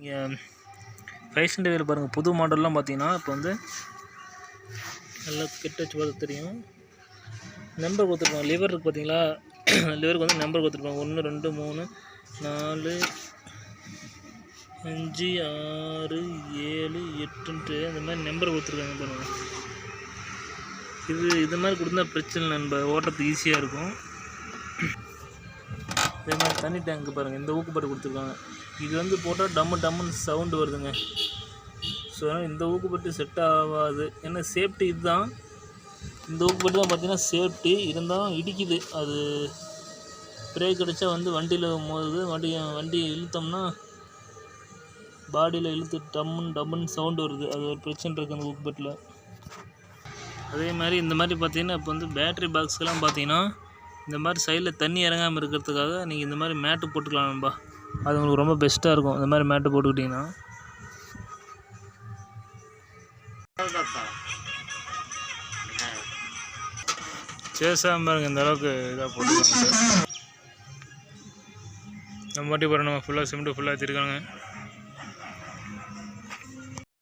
நீங்கள் ஃபேஷன் டிவியில் பாருங்கள் புது மாடல்லாம் பார்த்தீங்கன்னா இப்போ வந்து நல்லா கிட்ட வச்சு பார்த்து தெரியும். நம்பர் கொடுத்துருப்பாங்க. லிவர் இருக்குது பார்த்தீங்களா லிவருக்கு வந்து நம்பர் கொடுத்துருப்பாங்க. ஒன்று ரெண்டு மூணு நாலு அஞ்சு ஆறு ஏழு எட்டுன்ட்டு அந்த மாதிரி நம்பர் கொடுத்துருக்காங்க பாருங்கள் இது இது மாதிரி கொடுத்தா பிரச்சனை நம்ம ஓட்டுறதுக்கு ஈஸியாக இருக்கும். இதே மாதிரி தண்ணி டேங்க்கு பாருங்கள் இந்த ஊக்குப்பட்டு கொடுத்துருக்காங்க. இது வந்து போட்டால் டம்மு டம்முன்னு சவுண்டு வருதுங்க. ஸோ அதனால் இந்த ஊக்குப்பட்டு செட் ஆகாது. ஏன்னா சேஃப்டி இதுதான். இந்த ஊக்குப்பட்டு தான் பார்த்தீங்கன்னா சேஃப்டி இருந்தாலும் இடிக்குது. அது பிரேக் அடித்தா வந்து வண்டியில் மோதுது. வண்டி வண்டி இழுத்தோம்னா பாடியில் இழுத்து டம்முன்னு டம்முன்னு சவுண்டு வருது. அது ஒரு பிரச்சனை இருக்குது அந்த ஊக்குப்பட்டில் அதே மாதிரி இந்த மாதிரி பார்த்திங்கன்னா இப்போ வந்து பேட்ரி பாக்ஸ்லாம் பார்த்தீங்கன்னா இந்த மாதிரி சைடில் தண்ணி இறங்காமல் இருக்கிறதுக்காக நீங்கள் இந்த மாதிரி மேட்டு போட்டுக்கலாம் நண்பா. அது உங்களுக்கு ரொம்ப பெஸ்ட்டாக இருக்கும். இந்த மாதிரி மேட்டு போட்டுக்கிட்டிங்கன்னா. சேசாமல் பாருங்க இந்த அளவுக்கு இதாக போட்டுருக்காங்க. நம்ம வாட்டி பாருங்க நம்ம ஃபுல்லாக சிமெண்ட்டு ஃபுல்லாக ஏற்றிருக்காங்க